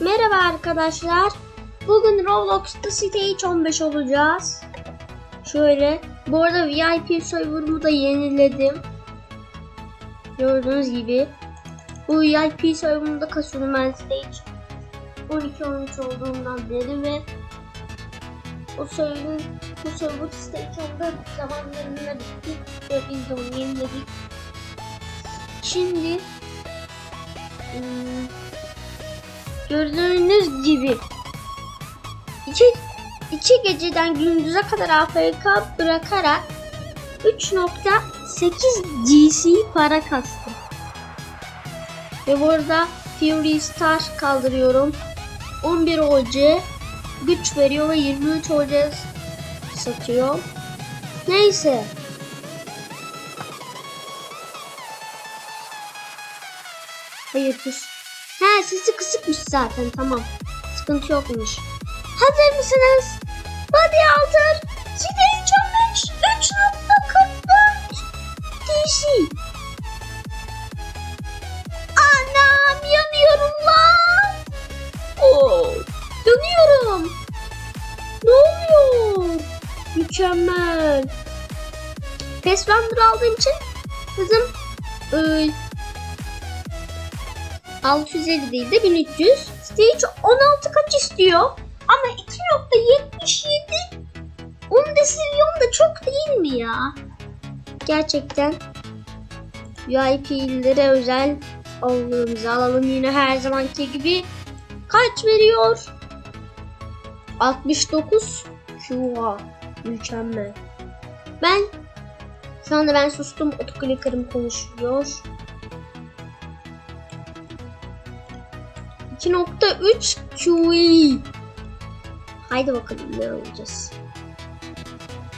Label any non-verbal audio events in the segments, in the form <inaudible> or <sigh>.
Merhaba arkadaşlar. Bugün Roblox'ta Stage 15 olacağız. Şöyle. Bu arada VIP server'ımı da yeniledim. Gördüğünüz gibi. Bu VIP server'ımda kasıyorum ben Stage 12-13 olduğundan beri ve o server'ın bu server Stage 10'da zamanlarında bitti ve biz de onu yeniledik. Şimdi hmm, gördüğünüz gibi iki, iki geceden gündüze kadar AFK bırakarak 3.8 GC para kastım. Ve burada Fury Star kaldırıyorum. 11 OC güç veriyor ve 23 OC satıyor. Neyse. Hayır dur. He sesi kısıkmış zaten tamam. Sıkıntı yokmuş. Hazır mısınız? Body Alter Stage 15 3.44 DC Anam yanıyorum lan. Oo, yanıyorum. Ne oluyor? Mükemmel. Runner aldığım için kızım e, 650 değil de 1300. Stage 16 kaç istiyor? Ama 2.77 10 desilyon da çok değil mi ya? Gerçekten VIP'lere özel alımımızı alalım yine her zamanki gibi. Kaç veriyor? 69 QA. Mükemmel. Ben şu anda ben sustum. Otoclicker'ım konuşuyor. 2.3 QE. Haydi bakalım ne alacağız.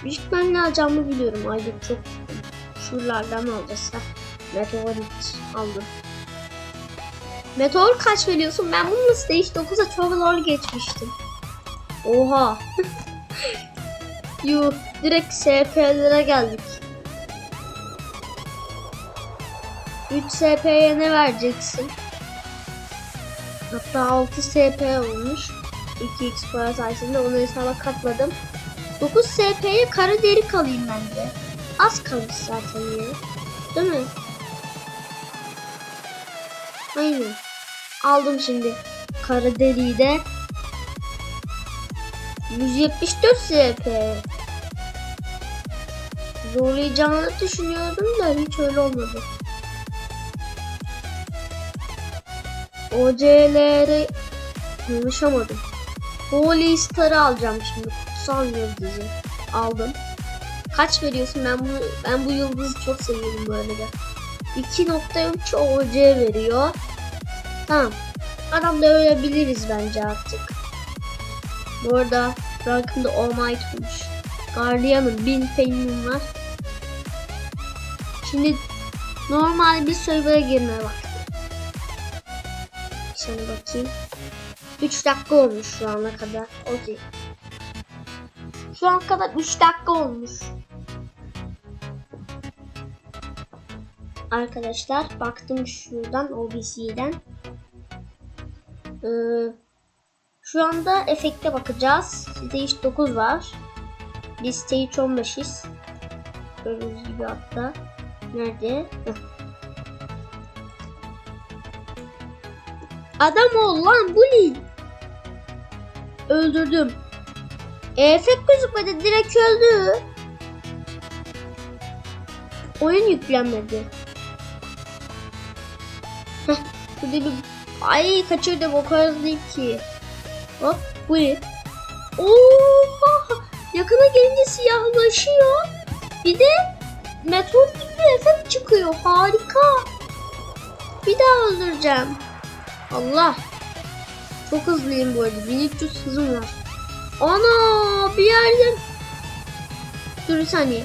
Büyük ben ne alacağımı biliyorum. Aylık çok şuralardan alacağız. Heh. Meteorit aldım. Meteor kaç veriyorsun? Ben bunu Stage 9'a çok zor geçmiştim. Oha. <laughs> Yuh. Direkt SP'lere geldik. 3 SP'ye ne vereceksin? Hatta 6 SP olmuş. 2x para sayesinde onu hesaba katmadım. 9 SP'ye kara deri kalayım bence. Az kalmış zaten ya. Değil mi? Aynen. Aldım şimdi kara deriyi de. 174 SP. Zorlayacağını düşünüyordum da hiç öyle olmadı. OC'leri konuşamadım. Holy Star'ı alacağım şimdi. Kutsal yıldızı aldım. Kaç veriyorsun? Ben bu ben bu yıldızı çok seviyorum böyle de. 2.3 OC veriyor. Tamam. Adam da ölebiliriz bence artık. Bu arada rankımda All Might olmuş. Guardian'ın 1000 feynim var. Şimdi normal bir server'a girmeye vakti. Şimdi bakayım. 3 dakika olmuş şu ana kadar. Okey. Şu ana kadar 3 dakika olmuş. Arkadaşlar baktım şuradan OBC'den. Ee, şu anda efekte bakacağız. Stage 9 var. Biz Stage 15'iz. Gördüğünüz gibi hatta. Nerede? Adam ol lan bully. Öldürdüm. E, efekt gözükmedi direkt öldü. Oyun yüklenmedi. Burada bir... Ay kaçırdım o kadar değil ki. Hop bu ne? Oha! Yakına gelince siyahlaşıyor. Bir de meteor gibi bir efekt çıkıyor. Harika. Bir daha öldüreceğim. Allah. Çok hızlıyım bu arada. 1300 hızım var. Ana bir yerden. Dur bir saniye.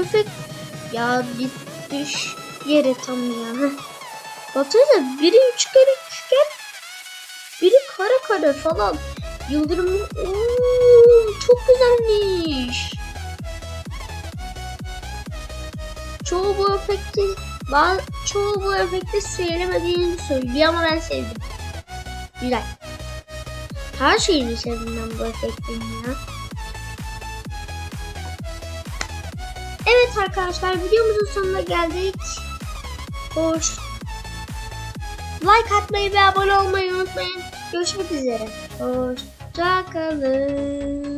Efekt ya bir düş yere tam ya. Baksanıza biri üçgen üçgen biri kare kare falan. Yıldırım Oo, çok güzelmiş. Çoğu bu efekti bazı, çoğu bu efekti sevmediğini söylüyor ama ben sevdim. Güzel. Her şeyini sevdim ben bu efektin ya. Evet arkadaşlar videomuzun sonuna geldik. Hoş. Like atmayı ve abone olmayı unutmayın. Görüşmek üzere. Hoşçakalın.